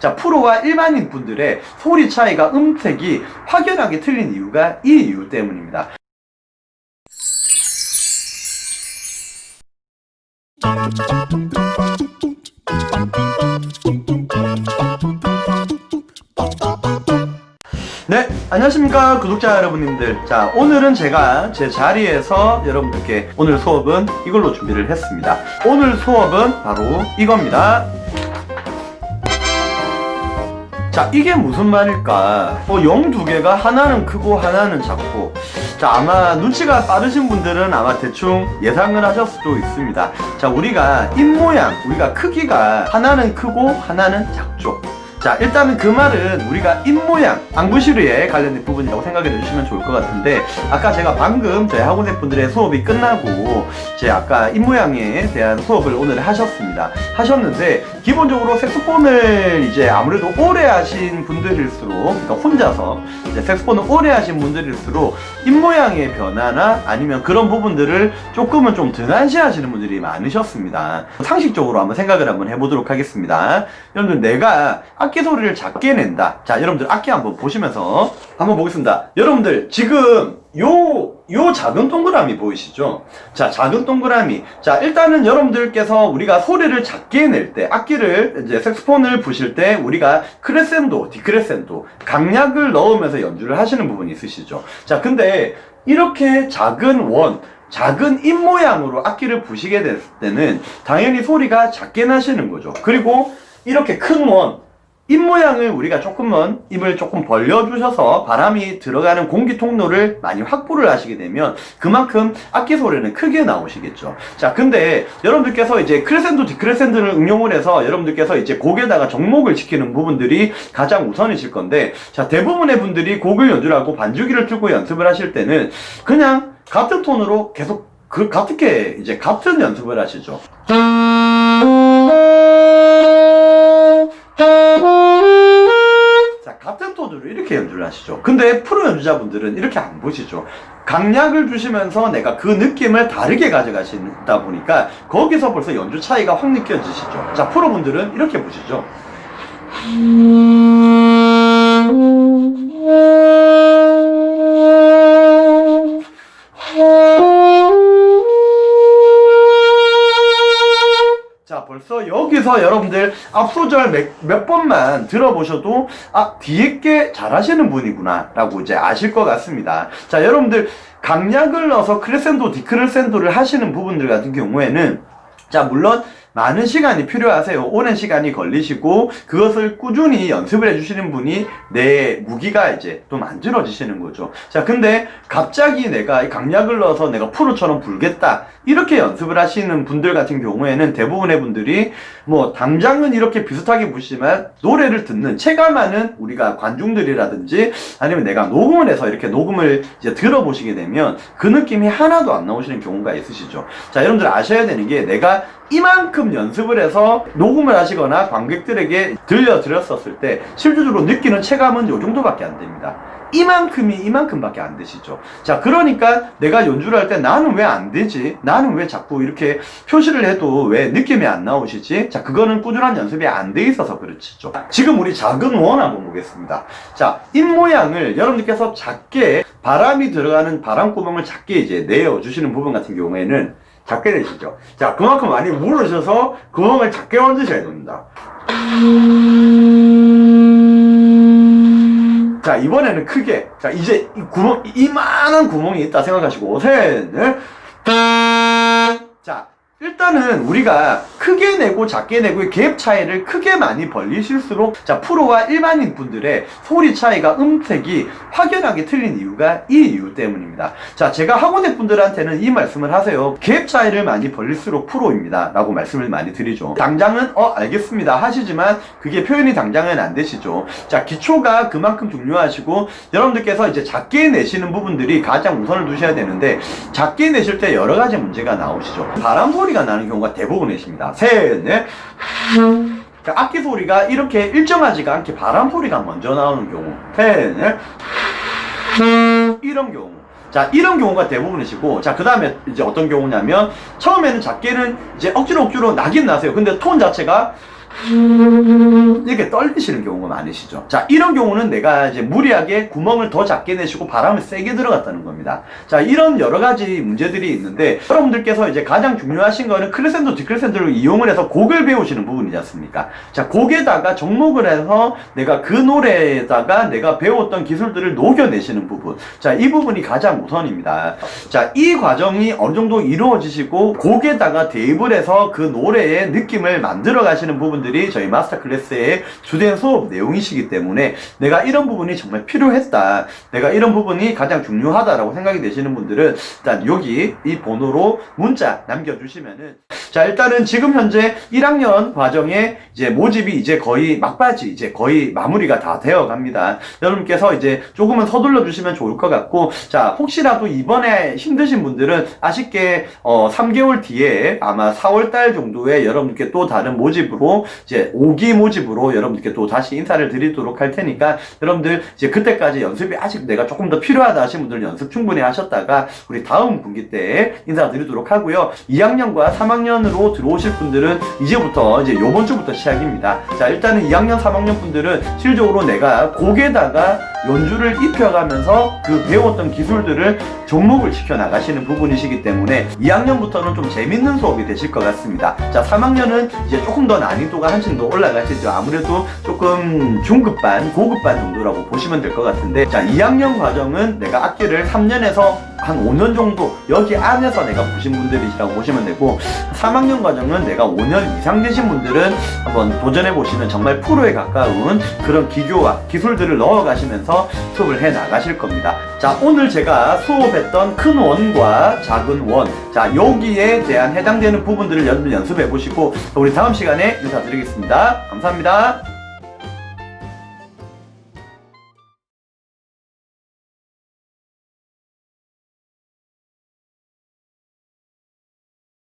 자, 프로와 일반인 분들의 소리 차이가 음색이 확연하게 틀린 이유가 이 이유 때문입니다. 네, 안녕하십니까 구독자 여러분님들. 자, 오늘은 제가 제 자리에서 여러분들께 오늘 수업은 이걸로 준비를 했습니다. 오늘 수업은 바로 이겁니다. 자, 이게 무슨 말일까? 어, 영두 개가 하나는 크고 하나는 작고. 자, 아마 눈치가 빠르신 분들은 아마 대충 예상을 하실 수도 있습니다. 자, 우리가 입 모양, 우리가 크기가 하나는 크고 하나는 작죠. 자, 일단은 그 말은 우리가 입 모양, 안구시르에 관련된 부분이라고 생각해 주시면 좋을 것 같은데, 아까 제가 방금 저희 학원생 분들의 수업이 끝나고, 제 아까 입 모양에 대한 수업을 오늘 하셨습니다. 하셨는데, 기본적으로 색소폰을 이제 아무래도 오래 하신 분들일수록, 그러니까 혼자서 이제 색소폰을 오래 하신 분들일수록, 입 모양의 변화나 아니면 그런 부분들을 조금은 좀 등한시 하시는 분들이 많으셨습니다. 상식적으로 한번 생각을 한번 해보도록 하겠습니다. 여러분들, 내가 악기 소리를 작게 낸다. 자, 여러분들 악기 한번 보시면서 한번 보겠습니다. 여러분들, 지금 요, 요 작은 동그라미 보이시죠? 자, 작은 동그라미. 자, 일단은 여러분들께서 우리가 소리를 작게 낼 때, 악기를, 이제 색스폰을 부실 때, 우리가 크레센도, 디크레센도, 강약을 넣으면서 연주를 하시는 부분이 있으시죠? 자, 근데 이렇게 작은 원, 작은 입 모양으로 악기를 부시게 될 때는 당연히 소리가 작게 나시는 거죠. 그리고 이렇게 큰 원, 입 모양을 우리가 조금은 입을 조금 벌려주셔서 바람이 들어가는 공기 통로를 많이 확보를 하시게 되면 그만큼 악기 소리는 크게 나오시겠죠. 자, 근데 여러분들께서 이제 크레센도, 디크레센도를 응용을 해서 여러분들께서 이제 곡에다가 정목을 지키는 부분들이 가장 우선이실 건데, 자, 대부분의 분들이 곡을 연주를 하고 반주기를 틀고 연습을 하실 때는 그냥 같은 톤으로 계속 그 같게 이제 같은 연습을 하시죠. 이렇게 연주를 하시죠. 근데 프로 연주자분들은 이렇게 안 보시죠. 강약을 주시면서 내가 그 느낌을 다르게 가져가신다 보니까 거기서 벌써 연주 차이가 확 느껴지시죠. 자, 프로분들은 이렇게 보시죠. 자, 벌써 여기서 여러분들 앞소절 몇, 몇 번만 들어보셔도, 아, 뒤에 게 잘하시는 분이구나, 라고 이제 아실 것 같습니다. 자, 여러분들, 강약을 넣어서 크레센도, 디크레센도를 하시는 부분들 같은 경우에는, 자, 물론, 많은 시간이 필요하세요. 오랜 시간이 걸리시고, 그것을 꾸준히 연습을 해주시는 분이 내 무기가 이제 또 만들어지시는 거죠. 자, 근데 갑자기 내가 이 강약을 넣어서 내가 프로처럼 불겠다. 이렇게 연습을 하시는 분들 같은 경우에는 대부분의 분들이 뭐 당장은 이렇게 비슷하게 보시지만 노래를 듣는 체감하는 우리가 관중들이라든지 아니면 내가 녹음을 해서 이렇게 녹음을 이제 들어보시게 되면 그 느낌이 하나도 안 나오시는 경우가 있으시죠. 자, 여러분들 아셔야 되는 게 내가 이만큼 연습을 해서 녹음을 하시거나 관객들에게 들려드렸었을 때 실질적으로 느끼는 체감은 요 정도밖에 안 됩니다. 이만큼이 이만큼밖에 안 되시죠. 자, 그러니까 내가 연주를 할 때 나는 왜 안 되지? 나는 왜 자꾸 이렇게 표시를 해도 왜 느낌이 안 나오시지? 자, 그거는 꾸준한 연습이 안 돼 있어서 그렇죠. 지금 우리 작은 원 한번 보겠습니다. 자, 입 모양을 여러분들께서 작게 바람이 들어가는 바람 구멍을 작게 이제 내어 주시는 부분 같은 경우에는 작게 내시죠. 자, 그만큼 많이 물으셔서 구멍을 작게 만드셔야 됩니다. 자, 이번에는 크게. 자, 이제 이 구멍, 이만한 구멍이 있다 생각하시고, 셋, 넷. 자, 일단은 우리가 크게 내고 작게 내고의 갭 차이를 크게 많이 벌리실수록 자 프로와 일반인 분들의 소리 차이가 음색이 확연하게 틀린 이유가 이 이유 때문입니다. 자 제가 학원생 분들한테는 이 말씀을 하세요. 갭 차이를 많이 벌릴수록 프로입니다. 라고 말씀을 많이 드리죠. 당장은 어 알겠습니다 하시지만 그게 표현이 당장은 안 되시죠. 자 기초가 그만큼 중요하시고 여러분들께서 이제 작게 내시는 부분들이 가장 우선을 두셔야 되는데 작게 내실 때 여러 가지 문제가 나오시죠. 바람 소리 가 나는 경우가 대부분이십니다. 셋, 넷. 자, 악기 소리가 이렇게 일정하지가 않게 바람 소리가 먼저 나오는 경우. 셋, 넷. 이런 경우. 자, 이런 경우가 대부분이시고, 자, 그 다음에 이제 어떤 경우냐면, 처음에는 작게는 이제 억지로 억지로 나긴 나세요. 근데 톤 자체가 이렇게 떨리시는 경우가 많으시죠. 자, 이런 경우는 내가 이제 무리하게 구멍을 더 작게 내시고 바람을 세게 들어갔다는 겁니다. 자, 이런 여러 가지 문제들이 있는데 여러분들께서 이제 가장 중요하신 거는 클레센도 디클레센도를 이용을 해서 곡을 배우시는 부분이지 않습니까? 자, 곡에다가 접목을 해서 내가 그 노래에다가 내가 배웠던 기술들을 녹여내시는 부분. 자, 이 부분이 가장 우선입니다. 자, 이 과정이 어느 정도 이루어지시고 곡에다가 대입을 해서 그 노래의 느낌을 만들어 가시는 부분 들이 저희 마스터 클래스의 주된 수업 내용이시기 때문에 내가 이런 부분이 정말 필요했다. 내가 이런 부분이 가장 중요하다라고 생각이 되시는 분들은 일단 여기 이 번호로 문자 남겨주시면은 자 일단은 지금 현재 1학년 과정에 이제 모집이 이제 거의 막바지 이제 거의 마무리가 다 되어 갑니다. 여러분께서 이제 조금은 서둘러 주시면 좋을 것 같고 자 혹시라도 이번에 힘드신 분들은 아쉽게 어 3개월 뒤에 아마 4월 달 정도에 여러분께 또 다른 모집으로 이제 5기 모집으로 여러분들께 또 다시 인사를 드리도록 할 테니까 여러분들 이제 그때까지 연습이 아직 내가 조금 더 필요하다 하신 분들은 연습 충분히 하셨다가 우리 다음 분기 때 인사드리도록 하고요. 2학년과 3학년으로 들어오실 분들은 이제부터 이제 요번 주부터 시작입니다. 자, 일단은 2학년, 3학년 분들은 실적으로 내가 곡에다가 연주를 입혀가면서 그 배웠던 기술들을 접목을 시켜 나가시는 부분이시기 때문에 2학년부터는 좀 재밌는 수업이 되실 것 같습니다. 자, 3학년은 이제 조금 더 난이도가 한층 더 올라가시죠. 아무래도 조금 중급반, 고급반 정도라고 보시면 될 것 같은데, 자, 2학년 과정은 내가 악기를 3년에서 한 5년 정도 여기 안에서 내가 보신 분들이시라고 보시면 되고 3학년 과정은 내가 5년 이상 되신 분들은 한번 도전해 보시면 정말 프로에 가까운 그런 기교와 기술들을 넣어 가시면서 수업을 해 나가실 겁니다. 자, 오늘 제가 수업했던 큰 원과 작은 원. 자, 여기에 대한 해당되는 부분들을 연습해 보시고 우리 다음 시간에 인사드리겠습니다. 감사합니다.